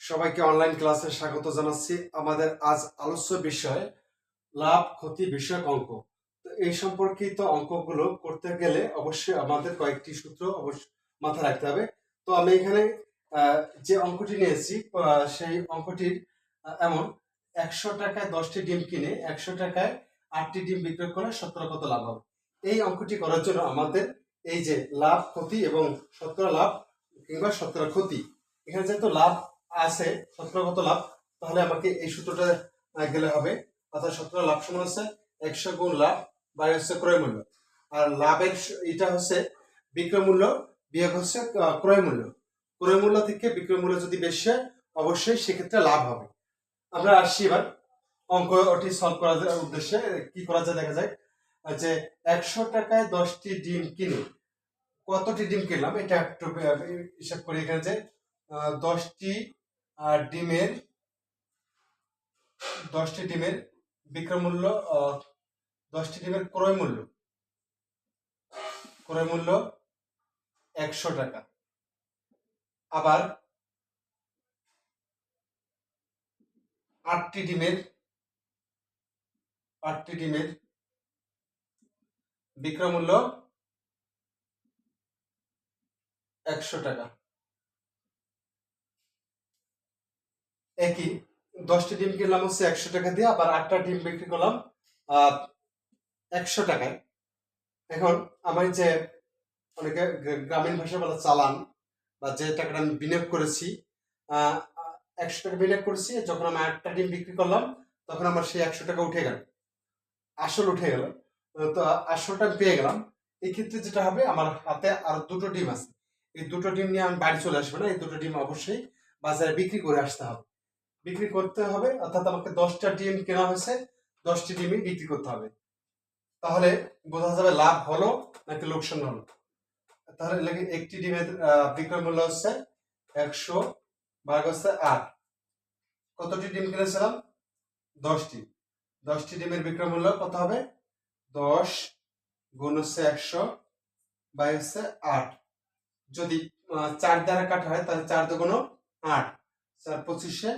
সবাইকে অনলাইন ক্লাসে স্বাগত জানাচ্ছি। আমাদের আজ আলোচ্য বিষয় লাভ, ক্ষতি বিষয়ক অঙ্ক। তো এই সম্পর্কিত অঙ্কগুলো করতে গেলে অবশ্যই আমাদের কয়েকটি সূত্র অবশ্যই মাথায় রাখতে হবে। তো আমি এখানে যে অঙ্কটি নিয়েছি সেই অঙ্কটির এমন একশো টাকায় দশটি ডিম কিনে, একশো টাকায় আটটি ডিম বিক্রয় করে শতকরা কত লাভ হবে? এই অঙ্কটি করার জন্য আমাদের এই যে লাভ, ক্ষতি এবং শতকরা লাভ কিংবা শতকরা ক্ষতি। এখানে যেহেতু লাভ আছে শতকরা কত লাভ, তাহলে আমাকে এই সূত্রটা গেলে হবে। অর্থাৎ শতকরা লাভ সমান হচ্ছে একশো গুণ লাভ বা হচ্ছে ক্রয় মূল্য। আর লাভের এটা হচ্ছে বিক্রয় মূল্য বিয়োগ হচ্ছে ক্রয় মূল্য। ক্রয় মূল্য থেকে বিক্রয় মূল্য যদি বেশি হয়, অবশ্যই সেক্ষেত্রে লাভ হবে। আমরা আসছি এবার অঙ্কটি সলভ করার উদ্দেশ্যে, কি করা যায় দেখা যায় যে একশো টাকায় দশটি ডিম কিনে কতটি ডিম কিনলাম এটা একটু হিসাব করি এখানে যে দশটি ডিমের দশটি ডিমের বিক্রয় মূল্য দশটি ডিমের ক্রয় মূল্য। ক্রয় মূল্য একশো টাকা। আবার আটটি ডিমের আটটি ডিমের বিক্রয় মূল্য একশো টাকা। একই, দশটি ডিম কিনলাম হচ্ছে একশো টাকা দিয়ে, আবার আটটা ডিম বিক্রি করলাম একশো টাকায়। এখন আমার যে অনেকে গ্রা- গ্রামীণ ভাষা বলা চালান, বা যে টাকাটা আমি বিনিয়োগ করেছি একশো টাকা বিনিয়োগ করেছি, যখন আমি আটটা ডিম বিক্রি করলাম, তখন আমার সেই একশো টাকা উঠে গেল। আসল উঠে গেল। তো আসলটা পেয়ে গেলাম। এই ক্ষেত্রে যেটা হবে, আমার হাতে আর দুটো ডিম আছে। এই দুটো ডিম নিয়ে আমি বাড়ি চলে আসব না, এই দুটো ডিম অবশ্যই বাজারে বিক্রি করে আসতে হবে। বিক্রি করতে হবে, অর্থাৎ আমাকে দশটা ডিম কেনা হয়েছে, দশটি ডিমই বিক্রি করতে হবে। তাহলে বোঝা যাবে লাভ হলো নাকি লোকসান হলো? তাহলে একটি ডিমের বিক্রয় মূল্য হচ্ছে একশো ভাগ হচ্ছে আট। কতটি ডিম কিনেছিলাম? দশটি। দশটি ডিমের বিক্রয় মূল্য কত হবে? দশ গুণ হচ্ছে একশো, বাই হচ্ছে আট। যদি চার দ্বারা কাটা হয়, তাহলে চার দুগুণ আট। চার পঁচিশে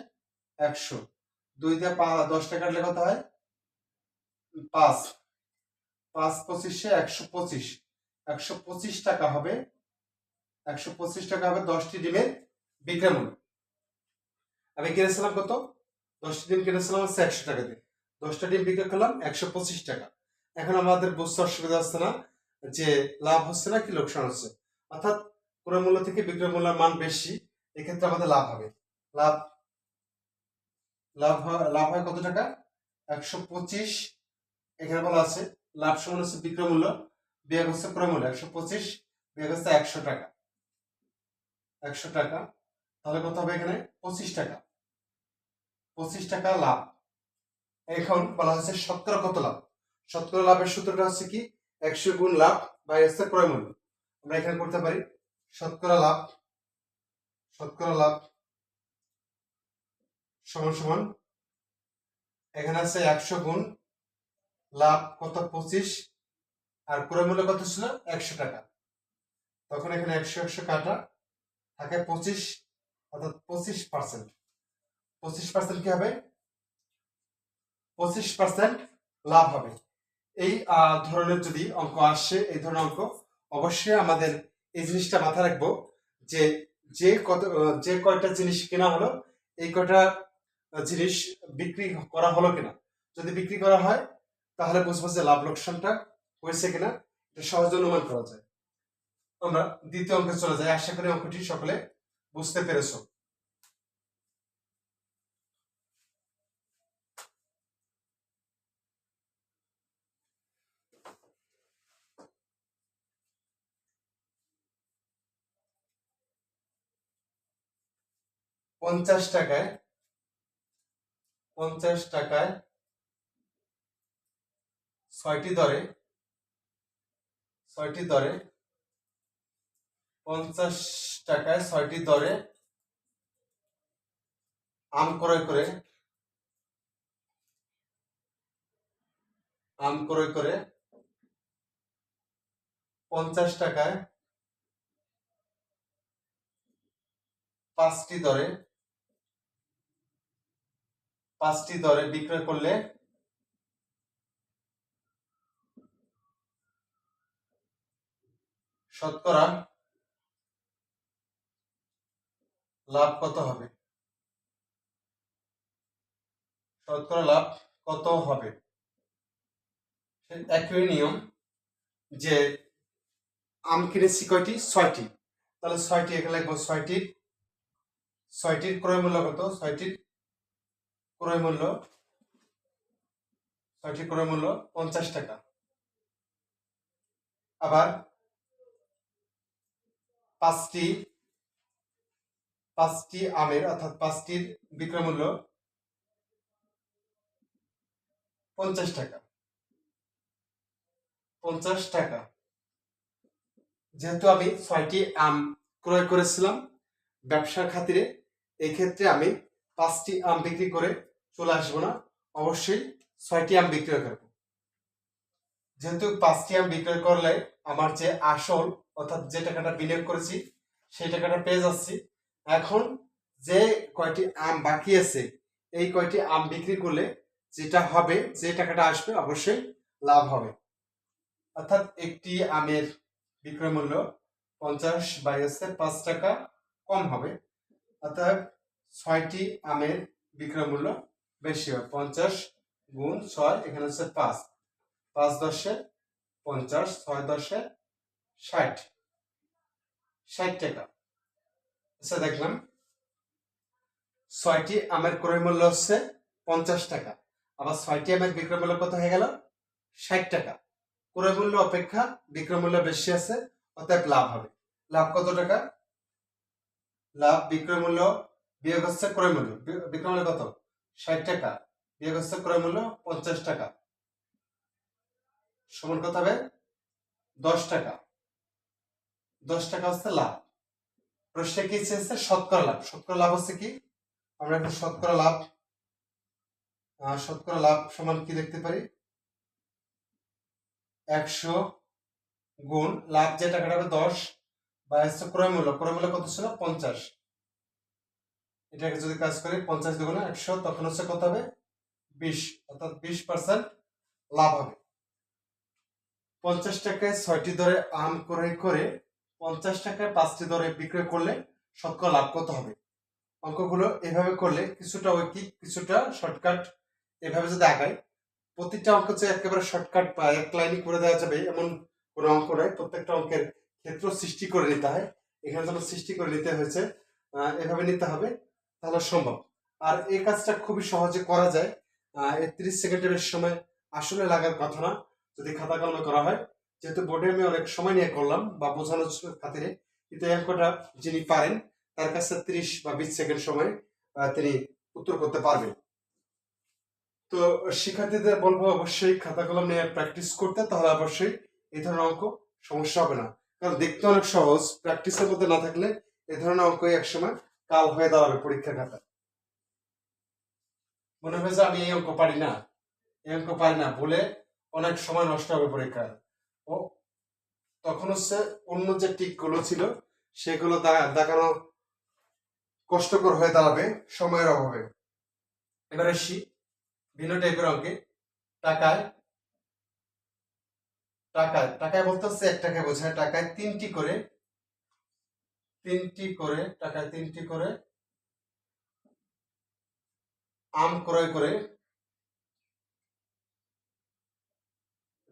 একশো। দুই দিয়ে দশটা কাটলে কত হয়? পাঁচ। পাঁচ পঁচিশে একশো পঁচিশ। একশো পঁচিশ টাকা হবে। একশো পঁচিশ টাকা হবে দশটি ডিমের বিক্রয় মূল্য আমি কিনেছিলাম কত? দশটি ডিম কিনেছিলাম হচ্ছে একশো টাকা দিয়ে। দশটা ডিম বিক্রি করলাম একশো পঁচিশ টাকা। এখন আমাদের বুঝতে অসুবিধা হচ্ছে না যে লাভ হচ্ছে না কি লোকসান হচ্ছে। অর্থাৎ ক্রয় মূল্য থেকে বিক্রয় মূল্যের মান বেশি, এক্ষেত্রে আমাদের লাভ হবে। লাভ লাভ লাভ হয় কত টাকা? একশো পঁচিশ, এখানে বলা আছে, লাভ সমান হচ্ছে বিক্রয় মূল্য, বিয়োগ হচ্ছে ক্রয় মূল্য, একশো পঁচিশ, বিয়োগ হচ্ছে একশো টাকা। একশো টাকা, তাহলে কত হবে এখানে? পঁচিশ টাকা। পঁচিশ টাকা লাভ। এখন বলা হচ্ছে শতকরা কত লাভ? শতকরা লাভের সূত্রটা হচ্ছে কি? একশো গুণ লাভ বাই হচ্ছে ক্রয় মূল্য। আমরা এখানে করতে পারি শতকরা লাভ শতকরা লাভ, সমান সমান, এখানে আছে একশো গুণ লাভ কত পঁচিশ, আর ক্রয় মূল্য কত ছিল? একশো টাকা। তখন এখানে একশো একশো কাটা থাকে পঁচিশ, অর্থাৎ পঁচিশ পার্সেন্ট। পঁচিশ পার্সেন্ট কি হবে? পঁচিশ পার্সেন্ট লাভ হবে। এই ধরনের যদি অঙ্ক আসে, এই ধরনের অঙ্ক, অবশ্যই আমাদের এই জিনিসটা মাথা রাখব যে যে কত, যে কয়টা জিনিস কেনা হলো, এই কয়টা জিনিস বিক্রি করা হলো কিনা। যদি বিক্রি করা হয়, তাহলে বুঝব যে লাভ লোকসানটা হয়েছে কিনা, এটা সহজ অনুমান করা যায়। আমরা দ্বিতীয় অঙ্কে চলে যাই। আশা করি অঙ্কটি সকলে বুঝতে পেরেছ। পঞ্চাশ টাকায় পঞ্চাশ টাকায় ছয়টি দরে ছয়টি দরে, পঞ্চাশ টাকায় ছয়টি দরে আম ক্রয় করে, আম ক্রয় করে পঞ্চাশ টাকায় পাঁচটি দরে পাঁচটি দরে বিক্রয় করলে শতকরা লাভ কত হবে? শতকরা লাভ কত হবে? একই নিয়ম যে আম কিনেছি কয়টি? ছয়টি। তাহলে ছয়টি এখানে লিখব, ছয়টির ছয়টির ক্রয় মূল্য কত? ছয়টির ক্রয় মূল্য ছয়টির ক্রয় মূল্য পঞ্চাশ টাকা। আবার পাঁচটি পাঁচটি আমের অর্থাৎ পাঁচটির বিক্রয় মূল্য পঞ্চাশ টাকা। পঞ্চাশ টাকা। যেহেতু আমি ছয়টি আম ক্রয় করেছিলাম, ব্যবসার খাতিরে এই ক্ষেত্রে আমি পাঁচটি আম বিক্রি করে চলে আসব না। অবশ্যই ছয়টি আম বিক্রয় করব। যেহেতু পাঁচটি আম বিক্রয় করলে আমার যে আসল, অর্থাৎ যে টাকাটা বিনিয়োগ করেছি, সেই টাকাটা পেয়ে যাচ্ছি। এখন যে কয়টি আম বাকি আছে, এই কয়টি আম বিক্রি করলে যেটা হবে, যে টাকাটা আসবে, অবশ্যই লাভ হবে। অর্থাৎ একটি আমের বিক্রয় মূল্য পঞ্চাশ বাই হচ্ছে পাঁচ টাকা কম হবে। অর্থাৎ ছয়টি আমের বিক্রয় মূল্য বেশি হবে পঞ্চাশ গুণ ছয়, এখানে হচ্ছে পাঁচ। পাঁচ দশে পঞ্চাশ, ছয় দশে ষাট। ষাট টাকা। আচ্ছা দেখলাম। ছয়টি আমের ক্রয় মূল্য হচ্ছে পঞ্চাশ টাকা। আবার ছয়টি আমের বিক্রয় মূল্য কত হয়ে গেল? ষাট টাকা। ক্রয় মূল্য অপেক্ষা বিক্রয় মূল্য বেশি আছে, অতএব লাভ হবে। লাভ কত টাকা? লাভ বিক্রয় মূল্য বিয়োগ হচ্ছে ক্রয় মূল্য। বিক্রয় মূল্য কত? ষাট টাকা। বিয়োগ হচ্ছে ক্রয় মূল্য পঞ্চাশ টাকা। সমান কত হবে? দশ টাকা। দশ টাকা হচ্ছে লাভ। প্রশ্নে কি চেয়েছে? শতকরা লাভ। শতকরা লাভ হচ্ছে কি? আমরা এখন শতকরা লাভ শতকরা লাভ সমান কি দেখতে পারি? একশো গুণ লাভ যে টাকাটা হবে দশ, বা হচ্ছে ক্রয় মূল্য। ক্রয় মূল্য কত ছিল? পঞ্চাশ। এটাকে যদি কাজ করি পঞ্চাশ দুগুণে একশো, তখন হচ্ছে কত হবে? বিশ। অর্থাৎ বিশ পার্সেন্ট লাভ হবে। পঞ্চাশ টাকায় ছয়টি দরে আম ক্রয় করে পঞ্চাশ টাকায় পাঁচটি দরে বিক্রয় করলে শতকরা লাভ কত হবে? অঙ্কগুলো এভাবে করলে কিছুটা ঐকিক, কিছুটা শর্টকাট এভাবে যদি আগায়, প্রতিটা অঙ্ক যে একেবারে শর্টকাট বা এক লাইনে করে দেওয়া যাবে, এমন কোনো অঙ্ক নয়। প্রত্যেকটা অঙ্কের ক্ষেত্র সৃষ্টি করে নিতে হয়। এখানে যেন সৃষ্টি করে নিতে হয়েছে এভাবে নিতে হবে। তাহলে সম্ভব। আর এই কাজটা খুবই সহজে করা যায়। একত্রিশ সেকেন্ডের বেশি সময় আসলে লাগার কথা না, যদি খাতা কলমে করা হয়। যেহেতু বোর্ডে আমি অনেক সময় নিয়ে করলাম বা বোঝানোর খাতিরে, কিন্তু এই অঙ্কটা যিনি পারেন, তার কাছে ত্রিশ বা বিশ সেকেন্ড সময় তিনি উত্তর করতে পারবেন। তো শিক্ষার্থীদের বলব অবশ্যই খাতা কলম নিয়ে প্র্যাকটিস করতে, তাহলে অবশ্যই এই ধরনের অঙ্ক সমস্যা হবে না। কারণ দেখতে অনেক সহজ প্র্যাকটিসের মধ্যে না থাকলে এই ধরনের অঙ্ক একসময় কাল হয়ে দাঁড়াবে পরীক্ষার খাতা। মনে যে আমি এই অঙ্ক পারি না। এই অঙ্ক পারি না বলে অনেক সময় নষ্ট হবে পরীক্ষায়। ও, তখন হচ্ছে অন্য যে টিকগুলো ছিল, সেগুলো দেখানো কষ্টকর হয়ে দাঁড়াবে, সময়ের অভাবে। এবার আসি ভিন্ন টাইপের অঙ্কে। টাকায় টাকায় টাকায় বলতে হচ্ছে এক টাকায় বোঝায়। টাকায় তিনটি করে তিনটি করে, টাকায় তিনটি করে, আম ক্রয় করে,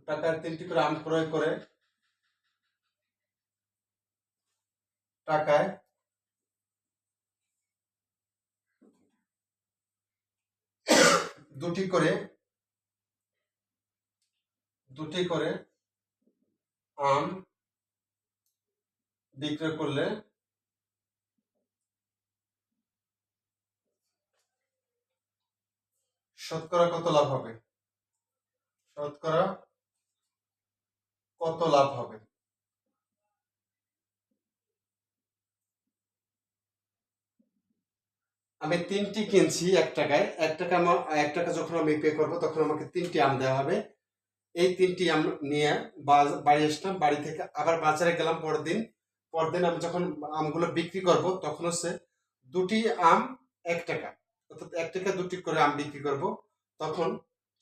টাকায় তিনটি করে আম ক্রয় করে, টাকায় দুটি করে দুটি করে আম বিক্রয় করলে শতকরা কত লাভ হবে? শতকরা কত লাভ হবে? আমি তিনটি কিনছি এক টাকায়। এক টাকা আমার, এক টাকা যখন আমি পে করব, তখন আমাকে তিনটি আম দেওয়া হবে। এই তিনটি আম নিয়ে বাড়ি আসলাম। বাড়ি থেকে আবার বাজারে গেলাম পরের দিন পরের দিন আমি যখন আমগুলো বিক্রি করব, তখন হচ্ছে দুটি আম এক টাকা। অর্থাৎ এক টাকা দুটি করে আম বিক্রি করব, তখন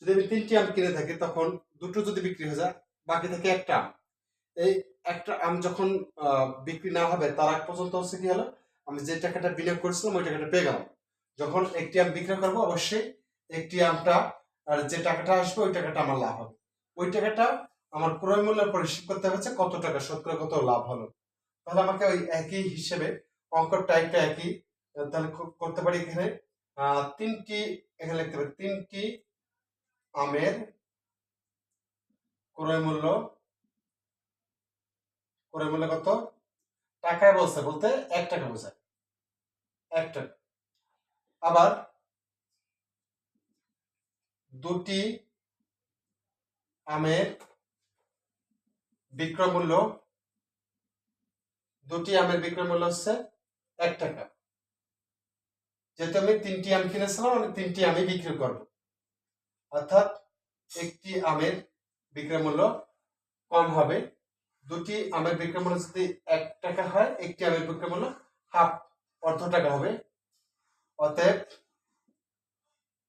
যদি আমি তিনটি আম কিনে থাকি, তখন দুটো যদি বিক্রি হয়ে যায়, বাকি থাকে একটা আম। এই একটা আম যখন বিক্রি না হবে, তার আগ পর্যন্ত হচ্ছে কি হলো, আমি যে টাকাটা বিনিয়োগ করেছিলাম, ওই টাকাটা পেয়ে গেলাম। যখন একটি আম বিক্রি করব, অবশ্যই একটি আমটা যে টাকাটা আসবে, ওই টাকাটা আমার লাভ হবে। ওই টাকাটা আমার ক্রয় মূল্যের পরে হিসাব করতে হচ্ছে কত টাকা শতকরা কত লাভ হলো। তাহলে আমাকে ওই একই হিসেবে অঙ্কর টাইপটা একই তাহলে করতে পারি এখানে। তিনটি এখানে লিখতে পারি তিনটি আমের ক্রয় মূল্য ক্রয় মূল্য কত? টাকায় বলছে, বলতে এক টাকা বোঝায়। এক টাকা। আবার দুটি আমের বিক্রয় মূল্য, দুটি আমের বিক্রয় মূল্য হচ্ছে এক টাকা। যেহেতু আমি তিনটি আম কিনেছিলাম আমি তিনটি আমি বিক্রি করব। অর্থাৎ একটি আমের বিক্রয় মূল্য কম হবে। দুটি আমের বিক্রয় মূল্য যদি এক টাকা হয়, একটি আমের বিক্রয় মূল্য হাফ অর্ধ টাকা হবে। অতএব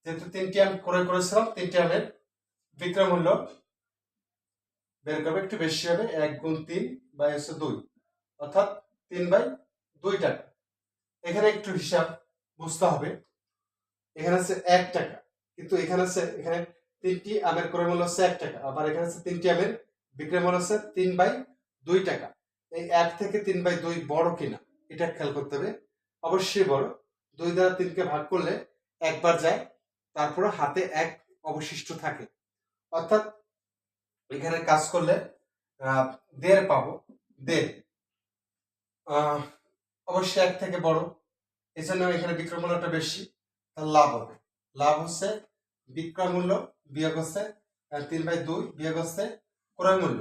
যেহেতু তিনটি আম ক্রয় করেছিলাম, তিনটি আমের বিক্রয় মূল্য বের করবে, একটু বেশি হবে, এক গুণ তিন বাই হচ্ছে দুই। অর্থাৎ তিন বাই দুই টাকা। এখানে একটু হিসাব বুঝতে হবে। এখানে আছে এক টাকা। কিন্তু এখানে আছে, এখানে তিনটি আমের ক্রয় মূল্য হচ্ছে এক টাকা। আবার এখানে আছে তিনটি আমের বিক্রয় মূল্য হচ্ছে তিন বাই দুই টাকা। এই এক থেকে তিন বাই দুই বড় কিনা, এটা খেয়াল করতে হবে। অবশ্যই বড়। দুই দ্বারা তিনকে ভাগ করলে একবার যায় তারপরে হাতে এক অবশিষ্ট থাকে। অর্থাৎ এখানে কাজ করলে দেড় পাবো। দেড়। অবশ্যই এক থেকে বড়। এই এখানে বিক্রয় মূল্যটা বেশি, তার লাভ হবে। লাভ হচ্ছে বিক্রয় মূল্য বিয়োগ হচ্ছে তিন বাই দুই বিয়োগ হচ্ছে ক্রয় মূল্য।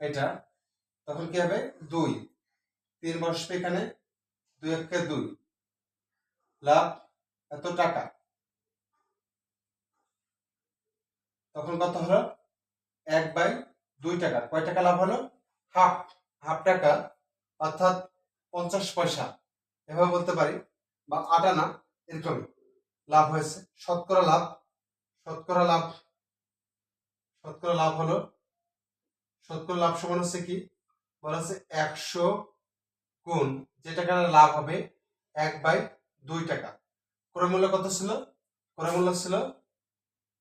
এটা তখন কি হবে? দুই। তিন বসবে এখানে দুই একে দুই। লাভ এত টাকা। তখন কত হলো? এক বাই দুই টাকা। কয় টাকা লাভ হলো? হাফ। হাফ টাকা, অর্থাৎ পঞ্চাশ পয়সা। এভাবে বলতে পারি, বা আটানা এরকমই লাভ হয়েছে। শতকরা লাভ শতকরা লাভ শতকরা লাভ হলো, শতকরা লাভ সমান হচ্ছে কি? বলা হচ্ছে একশো গুণ যে টাকার লাভ হবে এক বাই দুই টাকা। ক্রয় মূল্য কত ছিল? ক্রয়মূল্য ছিল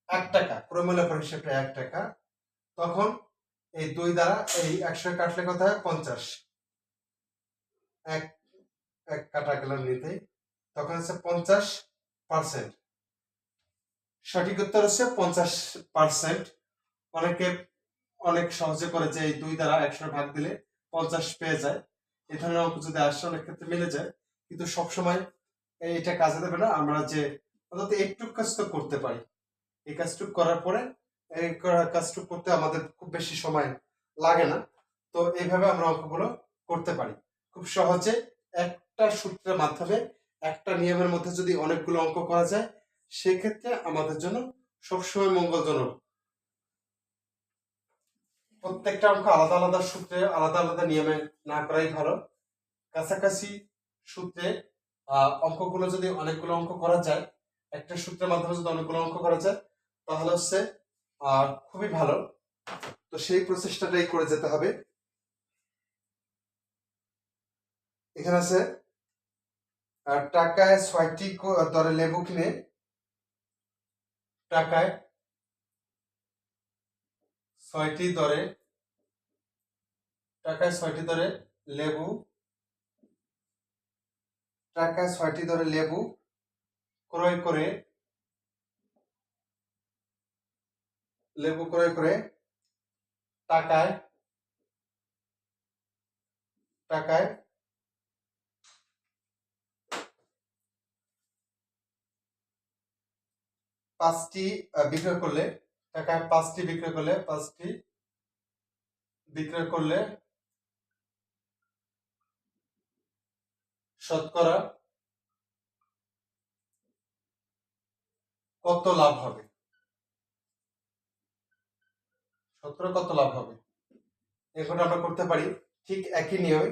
এক টাকা। ক্রয় মূল্য পর হিসেবে এক টাকা। তখন এই দুই দ্বারা এই একশো কাটলে কত হয়? পঞ্চাশ। এক এক কাটা গেল নিতে। তখন হচ্ছে পঞ্চাশ পার্সেন্ট সঠিক উত্তর হচ্ছে পঞ্চাশ পার্সেন্ট অনেকে অনেক সহজে করে যে এই দুই দ্বারা একশো ভাগ দিলে পঞ্চাশ পেয়ে যায়। এই ধরনের অঙ্ক যদি আসে, অনেক ক্ষেত্রে মিলে যায়। কিন্তু সবসময় এটা কাজে দেবে না। আমরা যে অন্তত একটু কাজ তো করতে পারি। এই কাজটুক করার পরে এই কাজটুক করতে আমাদের খুব বেশি সময় লাগে না। তো এইভাবে আমরা অঙ্কগুলো করতে পারি। খুব সহজে একটা সূত্রের মাধ্যমে একটা নিয়মের মধ্যে যদি অনেকগুলো অঙ্ক করা যায়, সেক্ষেত্রে আমাদের জন্য সবসময় মঙ্গলজনক। প্রত্যেকটা অঙ্ক আলাদা আলাদা সূত্রে, আলাদা আলাদা নিয়মে না করাই ভালো। কাছাকাছি সূত্রে অঙ্কগুলো যদি অনেকগুলো অঙ্ক করা যায়, একটা সূত্রের মাধ্যমে যদি অনেকগুলো অঙ্ক করা যায়, তাহলে হচ্ছে খুবই ভালো। তো সেই প্রচেষ্টাটাই করে যেতে হবে। এখানে আছে টাকায় ছয়টি দরে লেবু কিনে টাকায় ছয়টি দরে টাকায় ছয়টি দরে লেবু, টাকায় ছয়টি দরে লেবু ক্রয় করে, লেবু ক্রয় করে টাকায় টাকায় পাঁচটি বিক্রয় করলে টাকায় পাঁচটি বিক্রয় করলে, পাঁচটি বিক্রয় করলে শতকরা কত লাভ হবে? শতকরা কত লাভ হবে? এখন আমরা করতে পারি ঠিক একই নিয়মে।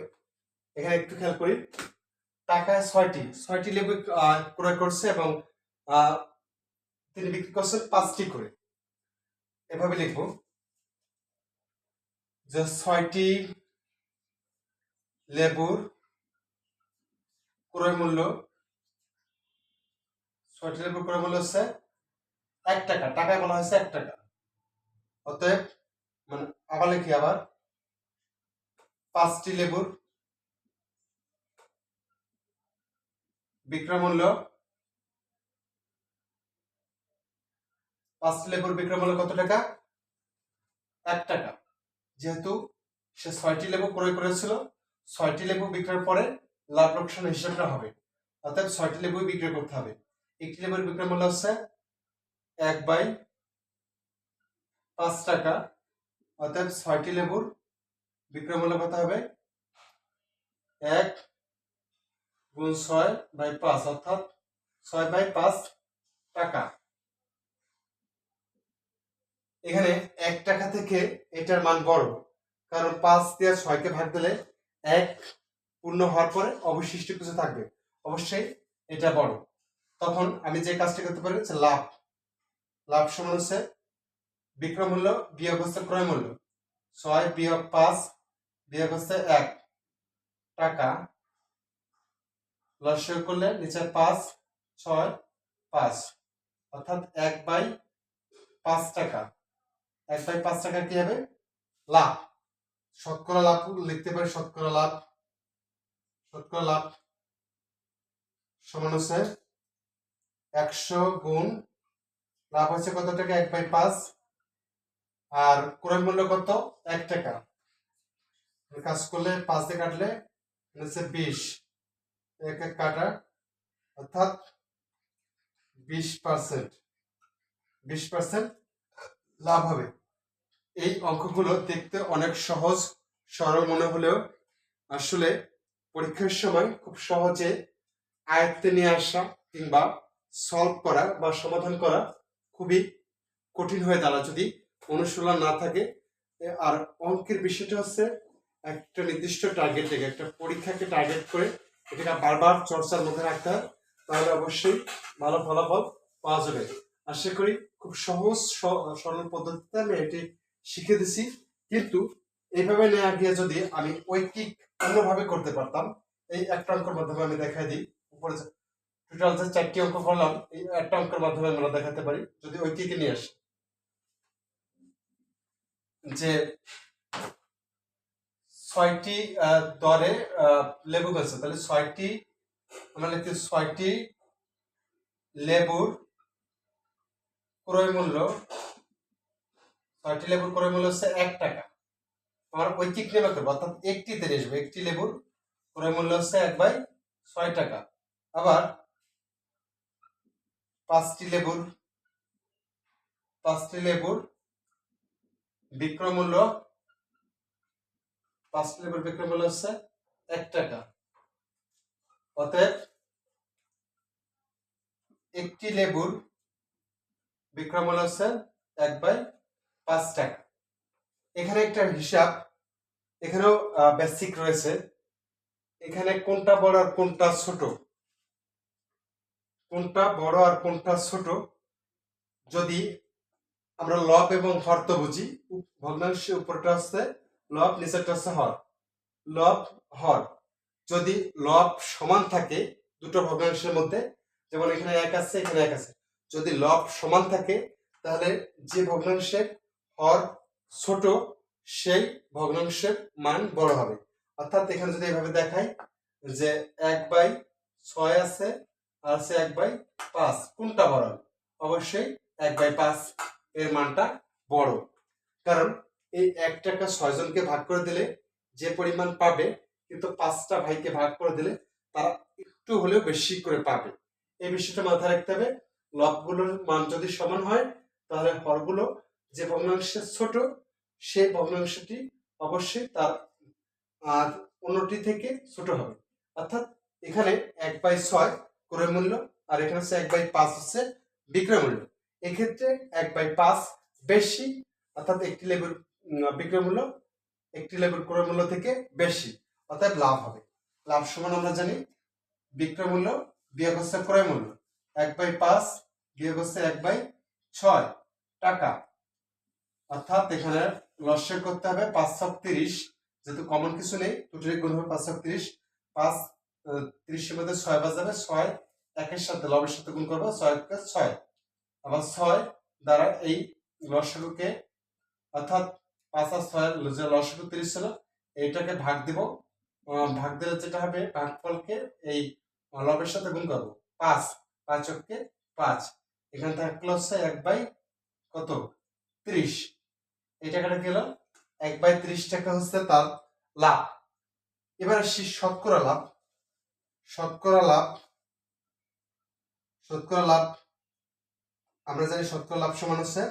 এখানে একটু খেয়াল করি। টাকায় ছয়টি ছয়টি লেবু ক্রয় করছে এবং তিনি বিক্রি করছেন পাঁচটি করে। এভাবে লিখব। যে ছয়টি লেবুর ক্রয় মূল্য, ছয়টি লেবুর ক্রয় মূল্য হচ্ছে এক টাকা, টাকায় বলা হয়েছে এক টাকা। অতএব মানে আবার লিখি আবার, পাঁচটি লেবুর বিক্রয় মূল্য পাঁচটি লেবুর বিক্রয় মূল্য কত টাকা? এক টাকা। যেহেতু সে ছয়টি লেবু ক্রয় করেছিল, ছয়টি লেবু বিক্রয়ের পরে লাভ লোকসান হিসাবটা হবে। অর্থাৎ ছয়টি লেবু বিক্রয় করতে হবে। একটি লেবুর বিক্রয় মূল্য হচ্ছে এক বাই পাঁচ টাকা। অর্থাৎ ছয়টি লেবুর বিক্রয় মূল্য কত হবে? এক গুণ ছয় বাই পাঁচ, অর্থাৎ ছয় বাই পাঁচ টাকা। এখানে এক টাকা থেকে এটার মান বড়, কারণ পাঁচ দিয়ে ছয়কে ভাগ দিলে এক পূর্ণ হওয়ার পরে অবশিষ্ট কিছু থাকবে। অবশ্যই এটা বড়। তখন আমি যে কাজটা করতে পারি হচ্ছে লাভ। লাভ সমান হচ্ছে বিক্রয় মূল্য বিয়োগ হচ্ছে ক্রয় মূল্য। ছয় বিয়োগ পাঁচ বিয়োগ হচ্ছে এক। টাকা লসিও করলে নিচে পাঁচ, ছয়, পাঁচ। অর্থাৎ এক বাই পাঁচ টাকা। এক বাই পাঁচ টাকা কি হবে? লাভ। শতকরা লাভ লিখতে পারি, শতকরা লাভ। শতকরা লাভ সমান হচ্ছে একশো গুণ লাভ হচ্ছে কত টাকা? এক বাই পাঁচ। আর ক্রয় মূল্য কত? এক টাকা। কাজ করলে পাঁচ দিয়ে কাটলে হচ্ছে বিশ। এক এক কাটা, অর্থাৎ বিশ পার্সেন্ট বিশ পার্সেন্ট লাভ হবে। এই অঙ্কগুলো দেখতে অনেক সহজ, সরল মনে হলেও আসলে পরীক্ষার সময় খুব সহজে আয়ত্তে নিয়ে আসা কিংবা সলভ করা বা সমাধান করা খুবই কঠিন হয়ে দাঁড়ায়। যদি অনুশীলন না থাকে আর অঙ্কের বিষয়টা হচ্ছে একটা নির্দিষ্ট টার্গেট থেকে একটা পরীক্ষাকে টার্গেট করে এটাকে বারবার চর্চার মধ্যে রাখতে হয়, তাহলে অবশ্যই ভালো ফলাফল পাওয়া যাবে। আশা করি খুব সহজ সরল পদ্ধতিতে আমি এটি শিখে দিছি। কিন্তু এইভাবে নেওয়া গিয়ে যদি আমি ঐকিক অন্যভাবে করতে পারতাম, এই একটা অঙ্কের মাধ্যমে আমি দেখাই দিই। উপরে টোটাল যে চারটি অঙ্ক করলাম, এই একটা অঙ্কের মাধ্যমে আমরা দেখাতে পারি, যদি ঐকিকে নিয়ে আসি। যে ছয়টি দরে লেবু গাছ তাহলে ছয়টি, আমরা লিখতে ছয়টি লেবুর ক্রয় মূল্য ছয়টি লেবুর ক্রয় মূল্য হচ্ছে এক টাকা। আমার ঐকিক নেমে করব অর্থাৎ একটিতে আসব একটি লেবুর ক্রয় মূল্য হচ্ছে এক বাই ছয় টাকা। আবার পাঁচটি লেবুর পাঁচটি লেবুর বিক্রয় মূল্য, পাঁচটি লেবুর বিক্রয় মূল্য হচ্ছে এক টাকা। অতএব একটি লেবুর বিক্রয় মূল্য হচ্ছে এক বাই পাঁচ টাকা। এখানে একটা হিসাব, এখানেও বেসিক রয়েছে। এখানে কোনটা বড় আর কোনটা ছোট? কোনটা বড় আর কোনটা ছোট? যদি আমরা লব এবং হর তো বুঝি, ভগ্নাংশের উপরটা হচ্ছে লব, নিচেরটা হচ্ছে হর। লব, হর। যদি লব সমান থাকে দুটো ভগ্নাংশের মধ্যে, যেমন এখানে এক আছে, এখানে এক আছে। যদি লব সমান থাকে, তাহলে যে ভগ্নাংশের হর ছোট সেই ভগ্নাংশের মান বড় হবে। অর্থাৎ এখানে যদি এভাবে দেখাই যে এক বাই ছয় আছে, আর আছে এক বাই পাঁচ, কোনটা বড়? অবশ্যই এক বাই পাঁচ এর মানটা বড়। কারণ এই এক টাকা ছয় জনকে ভাগ করে দিলে যে পরিমাণ পাবে, কিন্তু পাঁচটা ভাইকে ভাগ করে দিলে তারা একটু হলেও বেশি করে পাবে। এই বিষয়টা মাথায় রাখতে হবে। লবগুলোর মান যদি সমান হয়, তাহলে হরগুলো যে ভগ্নাংশের ছোট সেই ভগ্নাংশটি অবশ্যই তার, আর অন্যটি থেকে ছোট হবে। অর্থাৎ এখানে এক বাই ছয় ক্রয় মূল্য, আর এখানে হচ্ছে এক বাই পাঁচ হচ্ছে বিক্রয় মূল্য। এক্ষেত্রে এক বাই পাঁচ বেশি, অর্থাৎ একটি লেবুর বিক্রয় মূল্য, একটি লেবুর ক্রয় মূল্য থেকে বেশি অর্থাৎ লাভ হবে। লাভ সমান আমরা জানি, বিক্রয় মূল্য, বিয়োগ হচ্ছে ক্রয় মূল্য। এক বাই পাঁচ, বিয়োগ হচ্ছে এক বাই ছয় টাকা। অর্থাৎ এখানে লসে করতে হবে পাঁচ ছক তিরিশ যেহেতু কমন কিছু নেই টোটালি গুণ হবে পাঁচ ছক তিরিশ পাঁচ তিরিশের মধ্যে ছয় বাজাবে ছয়, একের সাথে লবের সাথে গুণ করব, ছয় ছয়। আবার ছয় দ্বারা এই লসগুকে অর্থাৎ পাঁচ আর ছয় যে লসগু তিরিশ ছিল এইটাকে ভাগ দিব। ভাগ দিলে যেটা হবে, ভাগফলকে এই লবের সাথে গুণ করব। পাঁচ পাঁচ অক্ষে পাঁচ। এখানে থাকল হচ্ছে এক বাই কত? ত্রিশ। এই টাকাটা গেল এক বাই ত্রিশ টাকা হচ্ছে তার লাভ। এবার আসি শতকরা লাভ। শতকরা লাভ। শতকরা লাভ। আমরা জানি শতকরা লাভ সমান হচ্ছে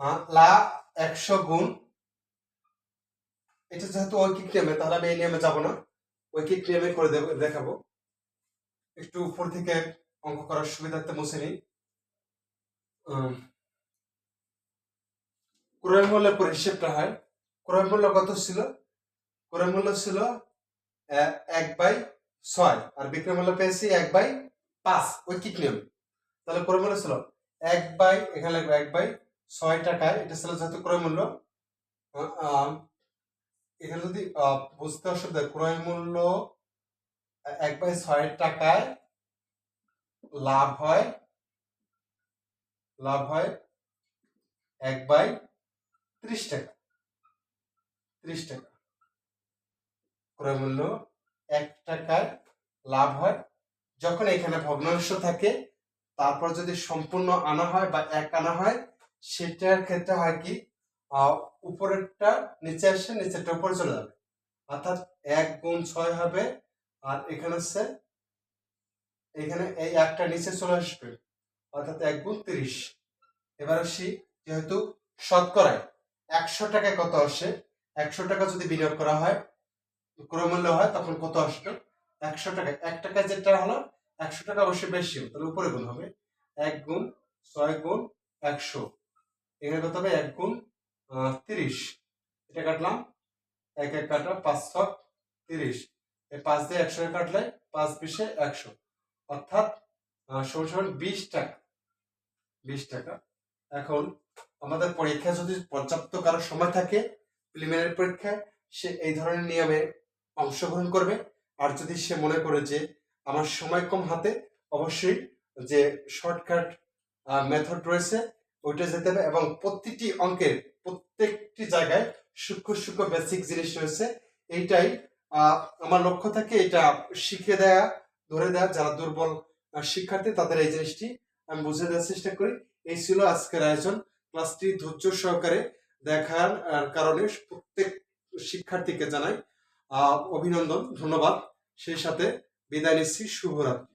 আহ, লা একশো গুণ। এটা যেহেতু ঐকিক নিয়মে তাহলে আমি এই নিয়মে যাব না। ঐকিক নিয়মে করে দেব দেখাবো। একটু উপর থেকে অঙ্ক করার সুবিধার্থে মুছে নিই। ক্রয় মূল্যের হয়। ক্রয় কত ছিল? ক্রয় মূল্য ছিল এক বাই ছয়। আর বিক্রয় পেয়েছি এক বাই পাঁচ। ঐকিক নিয়ম? তাহলে ক্রয় ছিল এক বাই, এখানে লাগবে এক বাই ছয় টাকায় এটা ছিল যেহেতু ক্রয় মূল্য এখানে যদি বুঝতে অসুবিধা ক্রয় মূল্য এক বাই ছয় টাকায় লাভ হয় লাভ হয় এক বাই ত্রিশ টাকা। ত্রিশ টাকা। ক্রয় মূল্য এক টাকায় লাভ হয়। যখন এখানে ভগ্নাংশ থাকে, তারপর যদি সম্পূর্ণ আনা হয় বা এক আনা হয়, সেটার ক্ষেত্রে হয় কি উপরেরটা নিচে আসে, নিচেরটা উপরে চলে যাবে। অর্থাৎ এক গুণ ছয় হবে, আর এখানে হচ্ছে, এখানে এই একটা নিচে চলে আসবে। অর্থাৎ এক গুণ তিরিশ। এবার আসি যেহেতু শতকরায়। একশো টাকায় কত আসে? একশো টাকা যদি বিনিয়োগ করা হয় ক্রয়মূল্য হয়, তখন কত আসবে? একশো টাকা। এক টাকা যেটা হলো, একশো টাকা অবশ্যই বেশি তাহলে উপরে গুণ হবে। এক গুণ ছয় গুণ একশো। এখানে কত হবে? এক গুণ তিরিশ। এটা কাটলাম। এক এক কাটা পাঁচ ছক তিরিশ। এই পাঁচ দিয়ে একশো কাটলে পাঁচ বিশে একশো। অর্থাৎ সমান বিশ টাকা। বিশ টাকা। এখন আমাদের পরীক্ষা যদি পর্যাপ্ত কারও সময় থাকে প্রিলিমিনারি পরীক্ষায়, সে এই ধরনের নিয়মে অংশগ্রহণ করবে। আর যদি সে মনে করে যে আমার সময় কম হাতে, অবশ্যই যে শর্টকাট মেথড রয়েছে, ওইটা যেতে হবে এবং প্রতিটি অঙ্কের প্রত্যেকটি জায়গায় সূক্ষ্ম সূক্ষ্ম বেসিক জিনিস রয়েছে। এইটাই আমার লক্ষ্য থাকে এটা শিখে দেয়া, ধরে দেয়া, যারা দুর্বল শিক্ষার্থী, তাদের এই জিনিসটি আমি বুঝে দেওয়ার চেষ্টা করি। এই ছিল আজকের আয়োজন। ক্লাসটি ধৈর্য সহকারে দেখার কারণে প্রত্যেক শিক্ষার্থীকে জানাই অভিনন্দন, ধন্যবাদ। সেই সাথে বিদায় নিচ্ছি। শুভরাত্রি।